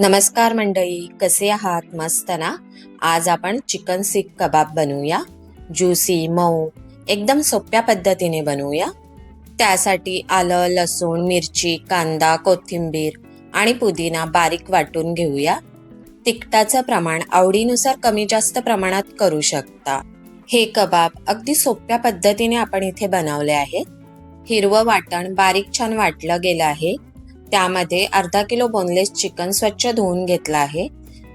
नमस्कार मंडळी कसे आहात? मस्त ना? आज आपण चिकन सीख कबाब बनवूया. ज्युसी मऊ एकदम सोप्या पद्धतीने बनवूया. त्यासाठी आलं लसूण मिरची कांदा कोथिंबीर आणि पुदिना बारीक वाटून घेऊया. तिखटाचं प्रमाण आवडीनुसार कमी जास्त प्रमाणात करू शकता. हे कबाब अगदी सोप्या पद्धतीने आपण इथे बनवले आहेत. हिरवं वाटण बारीक छान वाटलं गेलं आहे. त्यामध्ये अर्धा किलो बोनलेस चिकन स्वच्छ धुवून घेतलं आहे.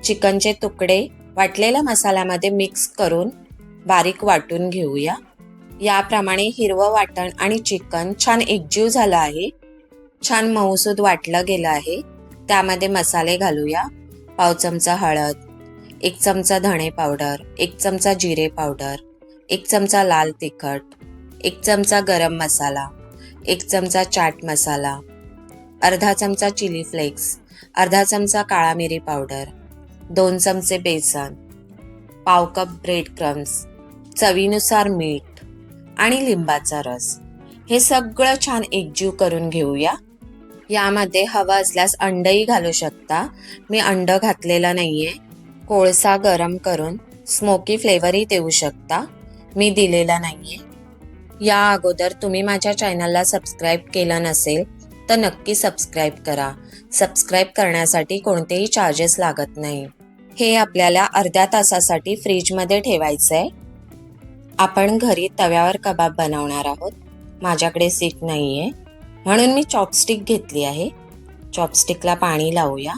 चिकनचे तुकडे वाटलेल्या मसाल्यामध्ये मिक्स करून बारीक वाटून घेऊया. याप्रमाणे हिरवं वाटण आणि चिकन छान एकजीव झालं आहे. छान मऊसूद वाटलं गेलं आहे. त्यामध्ये मसाले घालूया. पाव चमचा हळद एक चमचा धणे पावडर एक चमचा जिरे पावडर एक चमचा लाल तिखट एक चमचा गरम मसाला एक चमचा चाट मसाला अर्धा चमचा चिली फ्लेक्स अर्धा चमचा काळा मिरी पावडर दोन चमचे बेसन पाव कप ब्रेड क्रम्स चवीनुसार मीठ आणि लिंबाचा रस. हे सगळं छान एकजीव करून घेऊया. यामध्ये हवं असल्यास अंडही घालू शकता. मी अंड घातलेलं नाहीये. कोळसा गरम करून स्मोकी फ्लेवरही देऊ शकता. मी दिलेला नाहीये. या अगोदर तुम्ही माझ्या चॅनलला सबस्क्राईब केलं नसेल तर नक्की सबस्क्राईब करा. सबस्क्राईब करण्यासाठी कोणतेही चार्जेस लागत नाही. हे आपल्याला अर्ध्या तासासाठी फ्रीजमध्ये ठेवायचं आहे आपण घरी तव्यावर कबाब बनवणार आहोत. माझ्याकडे सीख नाही आहे म्हणून मी चॉपस्टिक घेतली आहे. चॉपस्टिकला पाणी लावूया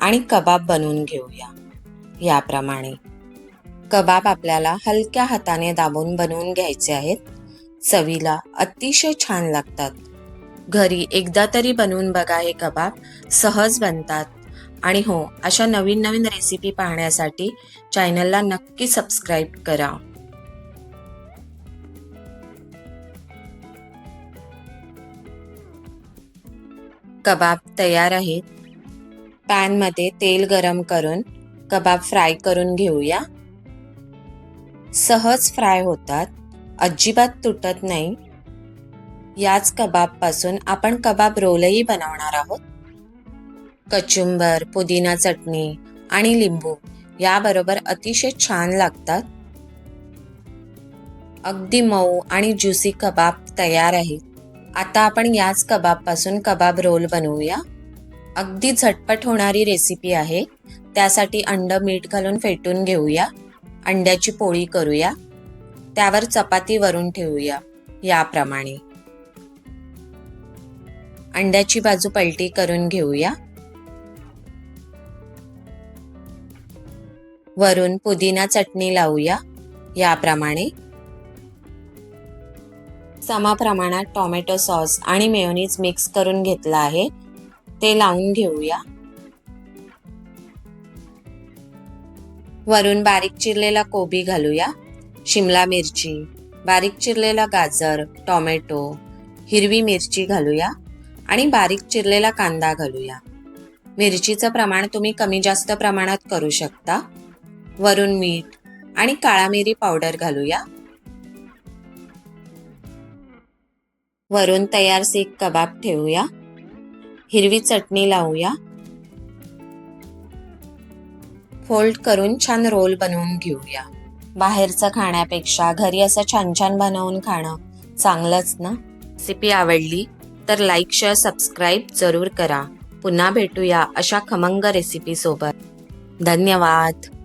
आणि कबाब बनवून घेऊया. याप्रमाणे. कबाब आपल्याला हलक्या हाताने दाबून बनवून घ्यायचे आहेत. चवीला अतिशय छान लागतात. घरी एकदा तरी बनवून बघा हे कबाब. सहज बनतात. आणि हो अशा नवीन नवीन रेसिपी पाहण्यासाठी चॅनलला नक्की सबस्क्राईब करा. कबाब तयार आहेत. पॅनमध्ये तेल गरम करून कबाब फ्राय करून घेऊया. सहज फ्राय होतात. अजिबात तुटत नाही. याच कबाबपासून आपण कबाब रोलही बनवणार आहोत. कचुंबर पुदिना चटणी आणि लिंबू याबरोबर अतिशय छान लागतात. अगदी मऊ आणि ज्युसी कबाब तयार आहेत. आता आपण याच कबाबपासून कबाब रोल बनवूया. अगदी झटपट होणारी रेसिपी आहे. त्यासाठी अंड मीठ घालून फेटून घेऊया. अंड्याची पोळी करूया. त्यावर चपाती वरून ठेवूया. याप्रमाणे. अंड्याची बाजू पलटी करून घेऊया. वरून पुदिना चटणी लावूया याप्रमाणे. समा प्रमाणात टोमॅटो सॉस आणि मेयोनीज मिक्स करून घेतला आहे ते लावून घेऊया. वरून बारीक चिरलेला कोबी घालूया शिमला मिरची बारीक चिरलेला गाजर टोमॅटो हिरवी मिरची घालूया. आणि बारीक चिरलेला कांदा घालूया. मिरचीचं प्रमाण तुम्ही कमी जास्त प्रमाणात करू शकता. वरून मीठ आणि काळा मिरी पावडर घालूया. वरून तयार सीख कबाब ठेवूया. हिरवी चटणी लावूया. फोल्ड करून छान रोल बनवून घेऊया. बाहेरचं खाण्यापेक्षा घरी असं छान छान बनवून खाणं चांगलंच ना? रेसिपी आवडली? तर लाईक शेअर सबस्क्राईब जरूर करा. पुन्हा भेटूया अशा खमंग रेसिपी सोबत. धन्यवाद.